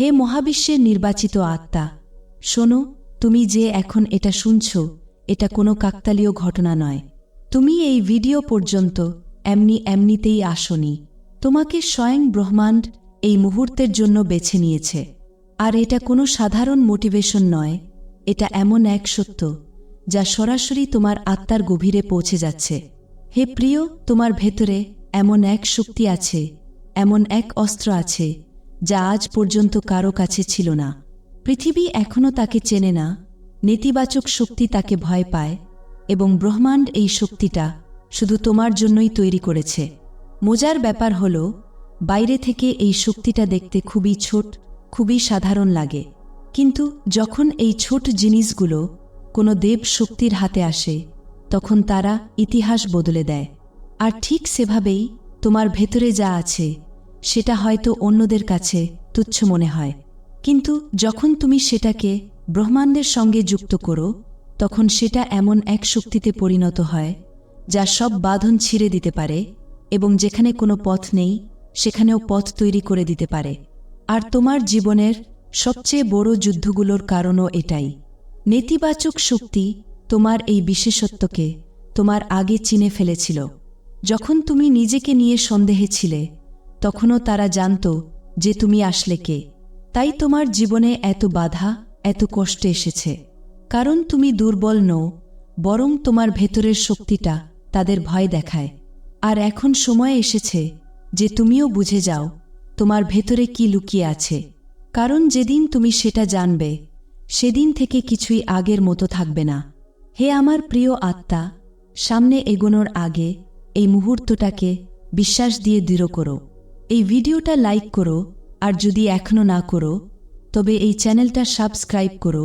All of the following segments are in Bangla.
হে মহাবিশ্বের নির্বাচিত আত্মা, শোনো, তুমি যে এখন এটা শুনছ, এটা কোনো কাকতালীয় ঘটনা নয়। তুমি এই ভিডিও পর্যন্ত এমনি এমনিতেই আসনি। তোমাকে স্বয়ং ব্রহ্মাণ্ড এই মুহূর্তের জন্য বেছে নিয়েছে। আর এটা কোনো সাধারণ মোটিভেশন নয়, এটা এমন এক সত্য, যা সরাসরি তোমার আত্মার গভীরে পৌঁছে যাচ্ছে। হে প্রিয়, তোমার ভেতরে এমন এক শক্তি আছে, এমন এক অস্ত্র আছে যা আজ পর্যন্ত কারও কাছে ছিল না। পৃথিবী এখনও তাকে চেনে না, নেতিবাচক শক্তি তাকে ভয় পায়, এবং ব্রহ্মাণ্ড এই শক্তিটা শুধু তোমার জন্যই তৈরি করেছে। মজার ব্যাপার হল, বাইরে থেকে এই শক্তিটা দেখতে খুবই ছোট, খুবই সাধারণ লাগে। কিন্তু যখন এই ছোট জিনিসগুলো কোনো দেব শক্তির হাতে আসে, তখন তারা ইতিহাস বদলে দেয়। আর ঠিক সেভাবেই তোমার ভেতরে যা আছে সেটা হয়তো অন্যদের কাছে তুচ্ছ মনে হয়। কিন্তু যখন তুমি সেটাকে ব্রহ্মাণ্ডের সঙ্গে যুক্ত করো, তখন সেটা এমন এক শক্তিতে পরিণত হয়, যা সব বাঁধন ছিঁড়ে দিতে পারে এবং যেখানে কোনো পথ নেই, সেখানেও পথ তৈরি করে দিতে পারে। আর তোমার জীবনের সবচেয়ে বড় যুদ্ধগুলোর কারণও এটাই। নেতিবাচক শক্তি তোমার এই বিশেষত্বকে তোমার আগে চিনে ফেলেছিল। যখন তুমি নিজেকে নিয়ে সন্দেহে ছিলে তখনও তারা জানত যে তুমি আসলে কে। তাই তোমার জীবনে এত বাধা, এত কষ্ট এসেছে। কারণ তুমি দুর্বল নও, বরং তোমার ভেতরের শক্তিটা তাদের ভয় দেখায়। আর এখন সময় এসেছে যে তুমিও বুঝে যাও তোমার ভেতরে কি লুকিয়ে আছে। কারণ যেদিন তুমি সেটা জানবে, সেদিন থেকে কিছুই আগের মতো থাকবে না। হে আমার প্রিয় আত্মা, সামনে এগোনোর আগে এই মুহূর্তটাকে বিশ্বাস দিয়ে দৃঢ় করো। এই ভিডিওটা লাইক করো, আর যদি এখনও না করো, তবে এই চ্যানেলটা সাবস্ক্রাইব করো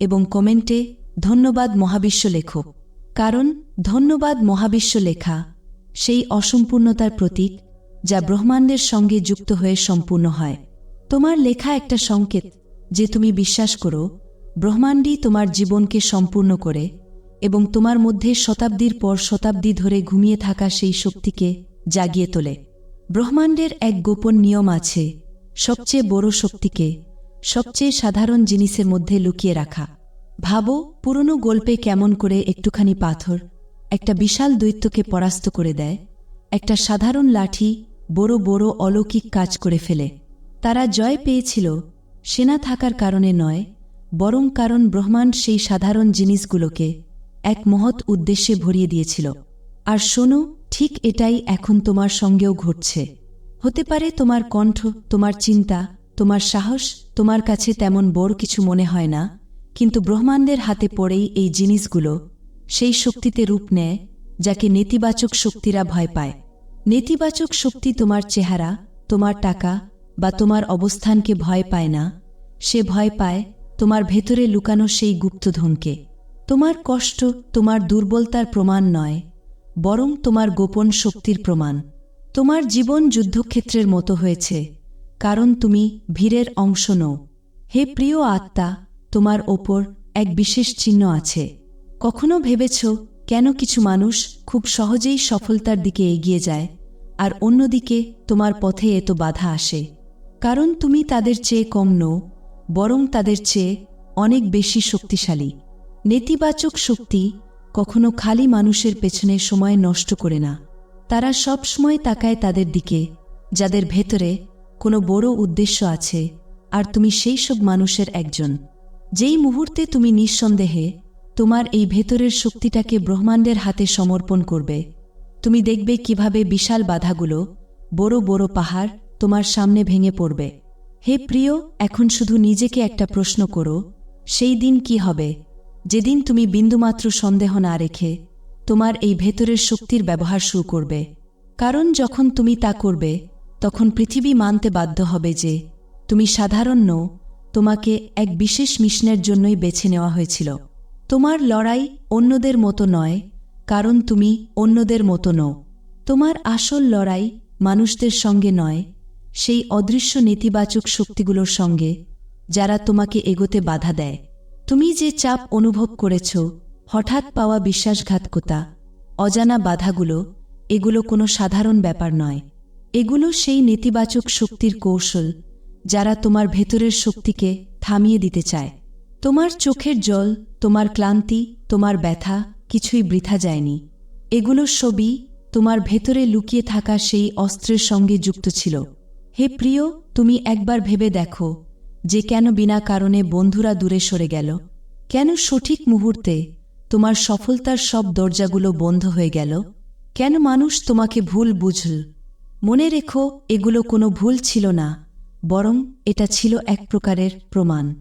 এবং কমেন্টে ধন্যবাদ মহাবিশ্ব লেখো। কারণ ধন্যবাদ মহাবিশ্ব লেখা সেই অসম্পূর্ণতার প্রতীক যা ব্রহ্মাণ্ডের সঙ্গে যুক্ত হয়ে সম্পূর্ণ হয়। তোমার লেখা একটা সংকেত যে তুমি বিশ্বাস করো, ব্রহ্মাণ্ডই তোমার জীবনকে সম্পূর্ণ করে এবং তোমার মধ্যে শতাব্দীর পর শতাব্দী ধরে ঘুমিয়ে থাকা সেই শক্তিকে জাগিয়ে তোলে। ব্রহ্মাণ্ডের এক গোপন নিয়ম আছে, সবচেয়ে বড় শক্তিকে সবচেয়ে সাধারণ জিনিসের মধ্যে লুকিয়ে রাখা। ভাবো, পুরনো গল্পে কেমন করে একটুখানি পাথর, একটা বিশাল দৈত্যকে পরাস্ত করে দেয়, একটা সাধারণ লাঠি বড় বড় অলৌকিক কাজ করে ফেলে। তারা জয় পেয়েছিল, সেনা থাকার কারণে নয়, বরং কারণ ব্রহ্মাণ্ড সেই সাধারণ জিনিসগুলোকে এক মহৎ উদ্দেশ্যে ভরিয়ে দিয়েছিল। আর শোনো ঠিক এটাই এখন তোমার সঙ্গেও ঘটছে। হতে পারে তোমার কণ্ঠ, তোমার চিন্তা, তোমার সাহস, তোমার কাছে তেমন বড় কিছু মনে হয় না, কিন্তু ব্রহ্মাণ্ডের হাতে পড়েই এই জিনিসগুলো, সেই শক্তিতে রূপ নেয়, যাকে নেতিবাচক শক্তিরা ভয় পায়। নেতিবাচক শক্তি তোমার চেহারা, তোমার টাকা, বা তোমার অবস্থানকে ভয় পায় না। সে ভয় পায় তোমার ভেতরে লুকানো সেই গুপ্তধনকে। তোমার কষ্ট, তোমার দুর্বলতার প্রমাণ নয়। বরং তোমার গোপন শক্তির প্রমাণ। তোমার জীবন যুদ্ধক্ষেত্রের মতো হয়েছে, কারণ তুমি ভীরের অংশ নও। হে প্রিয় আত্মা, তোমার ওপর এক বিশেষ চিহ্ন আছে। কখনো ভেবেছ কেন কিছু মানুষ খুব সহজেই সফলতার দিকে এগিয়ে যায়, আর অন্যদিকে তোমার পথে এত বাধা আসে? কারণ তুমি তাদের চেয়ে কম নও, বরং তাদের চেয়ে অনেক বেশি শক্তিশালী। নেতিবাচক শক্তি কখনো খালি মানুষের পেছনে সময় নষ্ট করে না। তারা সব সময় তাকায় তাদের দিকে, যাদের ভেতরে কোনো বড় উদ্দেশ্য আছে, আর তুমি সেই সব মানুষের একজন। যেই মুহূর্তে তুমি নিঃসন্দেহে তোমার এই ভেতরের শক্তিটাকে ব্রহ্মাণ্ডের হাতে সমর্পণ করবে, তুমি দেখবে কীভাবে বিশাল বাধাগুলো, বড় বড় পাহাড় তোমার সামনে ভেঙে পড়বে। হে প্রিয়, এখন শুধু নিজেকে একটা প্রশ্ন করো, সেই দিন কি হবে? যেদিন তুমি বিন্দুমাত্র সন্দেহ না রেখে তোমার এই ভেতরের শক্তির ব্যবহার শুরু করবে। কারণ যখন তুমি তা করবে, তখন পৃথিবী মানতে বাধ্য হবে যে তুমি সাধারণ নও, তোমাকে এক বিশেষ মিশনের জন্যই বেছে নেওয়া হয়েছিল। তোমার লড়াই অন্যদের মতো নয়, কারণ তুমি অন্যদের মতো নও। তোমার আসল লড়াই মানুষদের সঙ্গে নয়, সেই অদৃশ্য নেতিবাচক শক্তিগুলোর সঙ্গে, যারা তোমাকে এগোতে বাধা দেয়। তুমি যে চাপ অনুভব করেছ, হঠাৎ পাওয়া বিশ্বাসঘাতকতা, অজানা বাধাগুলো, এগুলো কোনো সাধারণ ব্যাপার নয়। এগুলো সেই নেতিবাচক শক্তির কৌশল যারা তোমার ভেতরের শক্তিকে থামিয়ে দিতে চায়। তোমার চোখের জল, তোমার ক্লান্তি, তোমার ব্যথা কিছুই বৃথা যায়নি। এগুলো সবই তোমার ভেতরে লুকিয়ে থাকা সেই অস্ত্রের সঙ্গে যুক্ত ছিল। হে প্রিয়, তুমি একবার ভেবে দেখো যে কেন বিনা কারণে বন্ধুরা দূরে সরে গেল? কেন সঠিক মুহূর্তে তোমার সফলতার সব দরজাগুলো বন্ধ হয়ে গেল? কেন মানুষ তোমাকে ভুল বুঝল? মনে রেখো, এগুলো কোনো ভুল ছিল না, বরং এটা ছিল এক প্রকারের প্রমাণ।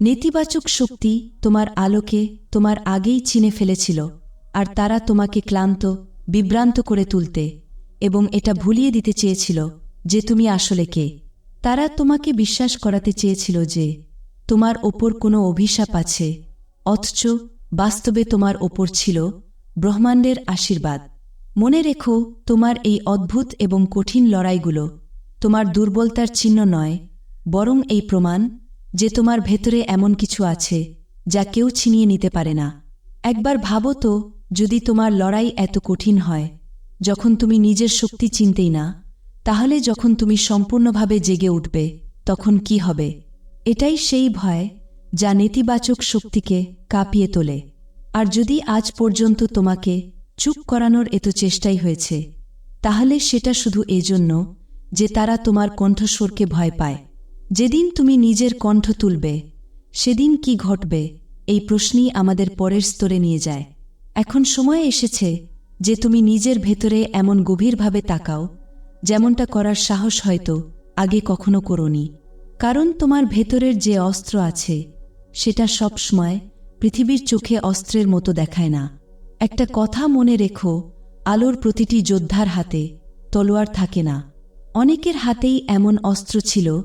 নেতিবাচক শক্তি তোমার আলোকে তোমার আগেই চিনে ফেলেছিল, আর তারা তোমাকে ক্লান্ত, বিভ্রান্ত করে তুলতে, এবং এটা ভুলিয়ে দিতে চেয়েছিল যে তুমি আসলে কে। তারা তোমাকে বিশ্বাস করাতে চেয়েছিল যে, তোমার ওপর কোনো অভিশাপ আছে, অথচ বাস্তবে তোমার ওপর ছিল ব্রহ্মাণ্ডের আশীর্বাদ। মনে রেখো, তোমার এই অদ্ভুত এবং কঠিন লড়াইগুলো তোমার দুর্বলতার চিহ্ন নয়, বরং এই প্রমাণ যে তোমার ভেতরে এমন কিছু আছে যা কেউ ছিনিয়ে নিতে পারে না। একবার ভাবো তো, যদি তোমার লড়াই এত কঠিন হয়, যখন তুমি নিজের শক্তি চিনতেই না তাহলে যখন তুমি সম্পূর্ণভাবে জেগে উঠবে, তখন কি হবে? এটাই সেই ভয় যা নেতিবাচক শক্তিকে কাঁপিয়ে তোলে। আর যদি আজ পর্যন্ত তোমাকে চুপ করানোর এত চেষ্টাই হয়েছে, তাহলে সেটা শুধু এজন্য যে তারা তোমার কণ্ঠস্বরকে ভয় পায়। যেদিন তুমি নিজের কণ্ঠ তুলবে, সেদিন কি ঘটবে, এই প্রশ্নই আমাদের পরের স্তরে নিয়ে যায়। এখন সময় এসেছে যে তুমি নিজের ভেতরে এমন গভীরভাবে তাকাও যেমনটা করার সাহস হয়তো আগে কখনো করনি। কারণ তোমার ভেতরের যে অস্ত্র আছে, সেটা সবসময় পৃথিবীর চোখে অস্ত্রের মতো দেখায় না। একটা কথা মনে রেখো, আলোর প্রতিটি যোদ্ধার হাতে তলোয়ার থাকে না। অনেকের হাতেই এমন অস্ত্র ছিল,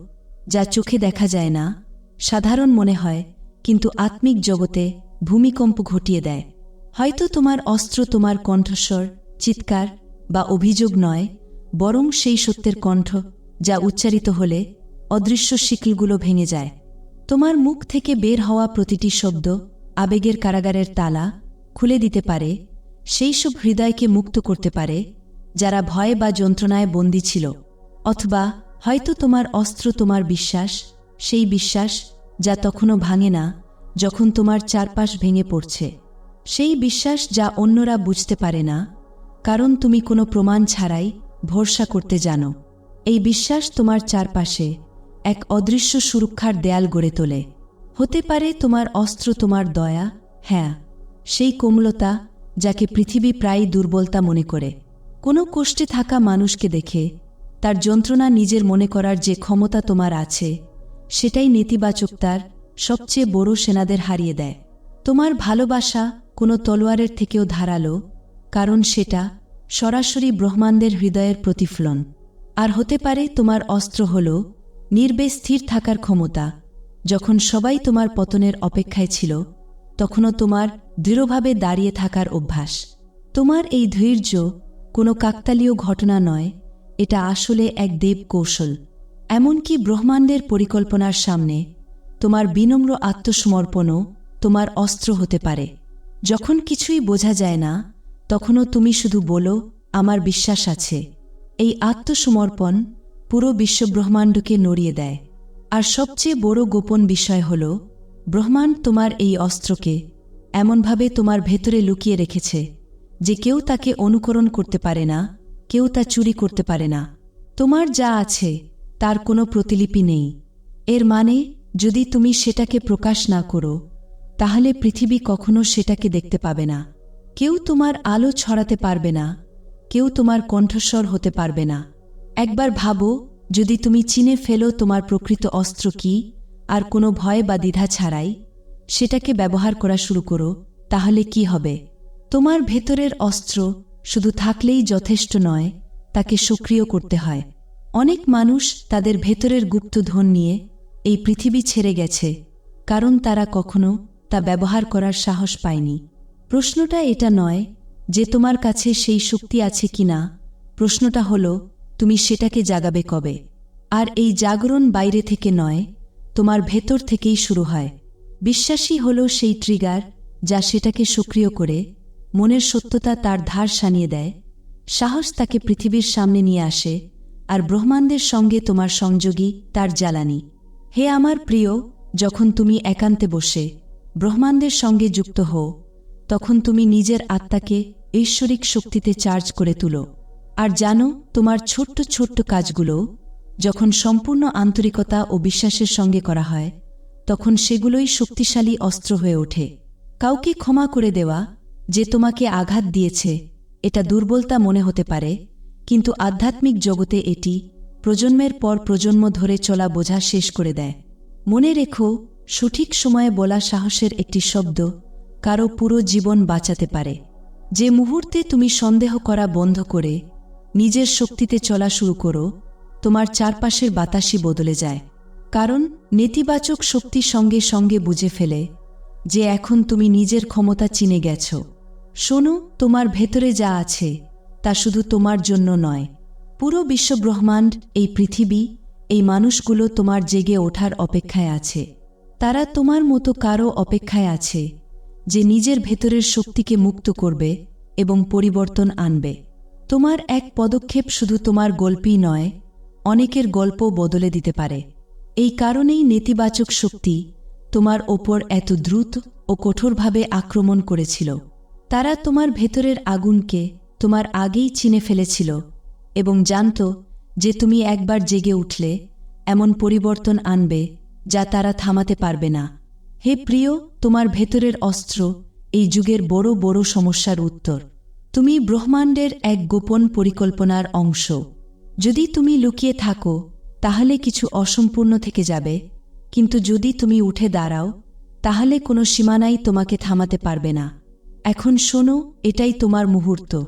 যা চোখে দেখা যায় না, সাধারণ মনে হয়, কিন্তু আত্মিক জগতে ভূমিকম্প ঘটিয়ে দেয়। হয়তো তোমার অস্ত্র তোমার কণ্ঠস্বর, চিৎকার বা অভিযোগ নয় বরং সেই সত্যের কণ্ঠ যা উচ্চারিত হলে অদৃশ্য শিকলগুলো ভেঙে যায়। তোমার মুখ থেকে বের হওয়া প্রতিটি শব্দ আবেগের কারাগারের তালা খুলে দিতে পারে, সেই সব হৃদয়কে মুক্ত করতে পারে, যারা ভয় বা যন্ত্রণায় বন্দী ছিল, অথবা হয়তো তোমার অস্ত্র, তোমার বিশ্বাস, সেই বিশ্বাস যা তখনও ভাঙে না, যখন তোমার চারপাশ ভেঙে পড়ছে। সেই বিশ্বাস যা অন্যরা বুঝতে পারে না, কারণ তুমি কোনো প্রমাণ ছাড়াই ভরসা করতে জানো। এই বিশ্বাস তোমার চারপাশে এক অদৃশ্য সুরক্ষার দেয়াল গড়ে তোলে। হতে পারে তোমার অস্ত্র তোমার দয়া হ্যাঁ সেই কোমলতা যাকে পৃথিবী প্রায় দুর্বলতা মনে করে। কোনো কষ্টে থাকা মানুষকে দেখে তার যন্ত্রণা নিজের মনে করার যে ক্ষমতা তোমার আছে, সেটাই নেতিবাচকতার সবচেয়ে বড় সেনাদের হারিয়ে দেয়। তোমার ভালোবাসা কোনো তলোয়ারের থেকেও ধারালো, কারণ সেটা সরাসরি ব্রহ্মাণ্ডের হৃদয়ের প্রতিফলন। আর হতে পারে তোমার অস্ত্র হল নির্বে স্থির থাকার ক্ষমতা। যখন সবাই তোমার পতনের অপেক্ষায় ছিল, তখনও তোমার দৃঢ়ভাবে দাঁড়িয়ে থাকার অভ্যাস। তোমার এই ধৈর্য কোনো কাকতালীয় ঘটনা নয়, এটা আসলে এক দেব কৌশল। এমনকি ব্রহ্মাণ্ডের পরিকল্পনার সামনে তোমার বিনম্র আত্মসমর্পণও তোমার অস্ত্র হতে পারে। যখন কিছুই বোঝা যায় না তখনও তুমি শুধু বলো, আমার বিশ্বাস আছে। এই আত্মসমর্পণ পুরো বিশ্বব্রহ্মাণ্ডকে নড়িয়ে দেয়। আর সবচেয়ে বড় গোপন বিষয় হল, ব্রহ্মাণ্ড তোমার এই অস্ত্রকে এমনভাবে তোমার ভেতরে লুকিয়ে রেখেছে যে কেউ তাকে অনুকরণ করতে পারে না, কেউ তা চুরি করতে পারে না। তোমার যা আছে, তার কোনো প্রতিলিপি নেই। এর মানে যদি তুমি সেটাকে প্রকাশ না করো, তাহলে পৃথিবী কখনো সেটাকে দেখতে পাবে না। কেউ তোমার আলো ছড়াতে পারবে না, কেউ তোমার কণ্ঠস্বর হতে পারবে না। একবার ভাবো, যদি তুমি চিনে ফেলো তোমার প্রকৃত অস্ত্র কি আর কোনো ভয় বা দ্বিধা ছাড়াই, সেটাকে ব্যবহার করা শুরু করো, তাহলে কি হবে? তোমার ভেতরের অস্ত্র শুধু থাকলেই যথেষ্ট নয়, তাকে সক্রিয় করতে হয়। অনেক মানুষ তাদের ভেতরের গুপ্তধন নিয়ে এই পৃথিবী ছেড়ে গেছে, কারণ তারা কখনো তা ব্যবহার করার সাহস পায়নি। প্রশ্নটা এটা নয় যে তোমার কাছে সেই শক্তি আছে কিনা। প্রশ্নটা হল, তুমি সেটাকে জাগাবে কবে? আর এই জাগরণ বাইরে থেকে নয়, তোমার ভেতর থেকেই শুরু হয়। বিশ্বাসী হল সেই ট্রিগার যা সেটাকে সক্রিয় করে, মনের সত্যতা তার ধার সানিয়ে দেয়। সাহস তাকে পৃথিবীর সামনে নিয়ে আসে, আর ব্রহ্মাণ্ডের সঙ্গে তোমার সংযোগী তার জ্বালানি। হে আমার প্রিয়, যখন তুমি একান্তে বসে, ব্রহ্মাণ্ডের সঙ্গে যুক্ত হও তখন তুমি নিজের আত্মাকে ঐশ্বরিক শক্তিতে চার্জ করে তুলো। আর জানো, তোমার ছোট্ট ছোট্ট কাজগুলো যখন সম্পূর্ণ আন্তরিকতা ও বিশ্বাসের সঙ্গে করা হয়, তখন সেগুলোই শক্তিশালী অস্ত্র হয়ে ওঠে। কাউকে ক্ষমা করে দেওয়া যে তোমাকে আঘাত দিয়েছে, এটা দুর্বলতা মনে হতে পারে, কিন্তু আধ্যাত্মিক জগতে এটি প্রজন্মের পর প্রজন্ম ধরে চলা বোঝা শেষ করে দেয়। মনে রেখো, সঠিক সময়ে বলা সাহসের একটি শব্দ কারও পুরো জীবন বাঁচাতে পারে। যে মুহূর্তে তুমি সন্দেহ করা বন্ধ করে নিজের শক্তিতে চলা শুরু করো, তোমার চারপাশের বাতাসই বদলে যায়। কারণ নেতিবাচক শক্তি সঙ্গে সঙ্গে বুঝে ফেলে যে এখন তুমি নিজের ক্ষমতা চিনে গেছ। শোনো, তোমার ভেতরে যা আছে তা শুধু তোমার জন্য নয়। পুরো বিশ্বব্রহ্মাণ্ড, এই পৃথিবী, এই মানুষগুলো তোমার জেগে ওঠার অপেক্ষায় আছে। তারা তোমার মতো কারও অপেক্ষায় আছে যে নিজের ভেতরের শক্তিকে মুক্ত করবে এবং পরিবর্তন আনবে। তোমার এক পদক্ষেপ শুধু তোমার গল্পই নয়, অনেকের গল্প বদলে দিতে পারে। এই কারণেই নেতিবাচক শক্তি তোমার ওপর এত দ্রুত ও কঠোরভাবে আক্রমণ করেছিল। তারা তোমার ভেতরের আগুনকে তোমার আগেই চিনে ফেলেছিল এবং জানত যে তুমি একবার জেগে উঠলে এমন পরিবর্তন আনবে যা তারা থামাতে পারবে না। হে প্রিয়, তোমার ভেতরের অস্ত্র, এই যুগের বড় বড় সমস্যার উত্তর। তুমি ব্রহ্মাণ্ডের এক গোপন পরিকল্পনার অংশ। যদি তুমি লুকিয়ে থাকো, তাহলে কিছু অসম্পূর্ণ থেকে যাবে। কিন্তু যদি তুমি উঠে দাঁড়াও, তাহলে কোনো সীমানাই তোমাকে থামাতে পারবে না। এখন শোনো, এটাই তোমার মুহূর্ত।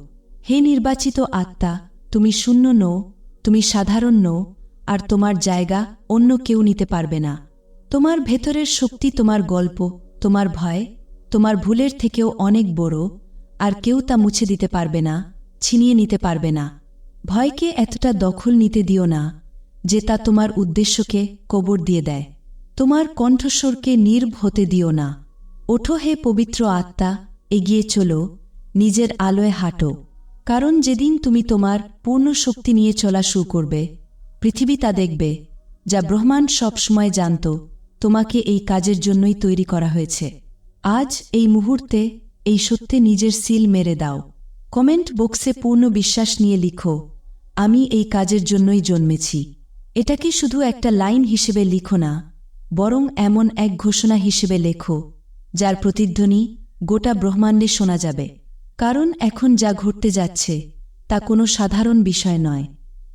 হে নির্বাচিত আত্মা, তুমি শূন্য নও, তুমি সাধারণ নও, আর তোমার জায়গা অন্য কেউ নিতে পারবে না। তোমার ভেতরের শক্তি তোমার গল্প, তোমার ভয়, তোমার ভুলের থেকেও অনেক বড়, আর কেউ তা মুছে দিতে পারবে না, ছিনিয়ে নিতে পারবে না। ভয়কে এতটা দখল নিতে দিও না, যে তা তোমার উদ্দেশ্যকে কবর দিয়ে দেয়। তোমার কণ্ঠস্বরকে নির্ভ হতে দিও না। ওঠো হে পবিত্র আত্মা, এগিয়ে চলো, নিজের আলোয় হাঁটো। কারণ যেদিন তুমি তোমার পূর্ণ শক্তি নিয়ে চলা শুরু করবে, পৃথিবী তা দেখবে, যা ব্রহ্মাণ্ড সবসময় জানত তোমাকে এই কাজের জন্যই তৈরি করা হয়েছে। আজ এই মুহূর্তে এই সত্যে নিজের সিল মেরে দাও। কমেন্ট বক্সে পূর্ণ বিশ্বাস নিয়ে লিখো, আমি এই কাজের জন্যই জন্মেছি। এটাকে শুধু একটা লাইন হিসেবে লিখো না, বরং এমন এক ঘোষণা হিসেবে লেখো, যার প্রতিধ্বনি গোটা ব্রহ্মাণ্ডে শোনা যাবে। কারণ এখন যা ঘটতে যাচ্ছে, তা কোনো সাধারণ বিষয় নয়।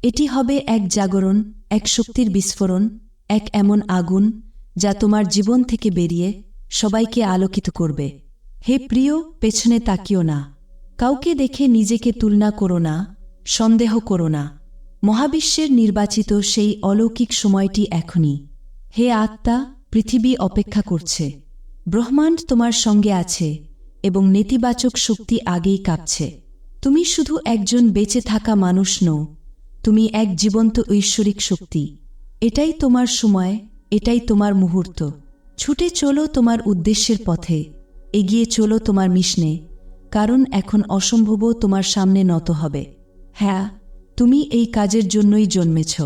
এটি হবে এক জাগরণ, এক শক্তির বিস্ফোরণ, এক এমন আগুন যা তোমার জীবন থেকে বেরিয়ে সবাইকে আলোকিত করবে। হে প্রিয়, পেছনে তাকিও না। কাউকে দেখে নিজেকে তুলনা করো না, সন্দেহ করো না। মহাবিশ্বের নির্বাচিত সেই অলৌকিক সময়টি এখনই। হে আত্মা, পৃথিবী অপেক্ষা করছে। ব্রহ্মাণ্ড তোমার সঙ্গে আছে এবং নেতিবাচক শক্তি আগেই কাঁপছে। তুমি শুধু একজন বেঁচে থাকা মানুষ নও, তুমি এক জীবন্ত ঐশ্বরিক শক্তি। এটাই তোমার সময় এটাই তোমার মুহূর্ত। ছুটে চলো তোমার উদ্দেশ্যের পথে। এগিয়ে চলো তোমার মিশনে। কারণ এখন অসম্ভবও তোমার সামনে নত হবে। হ্যাঁ তুমি এই কাজের জন্যই জন্মেছ।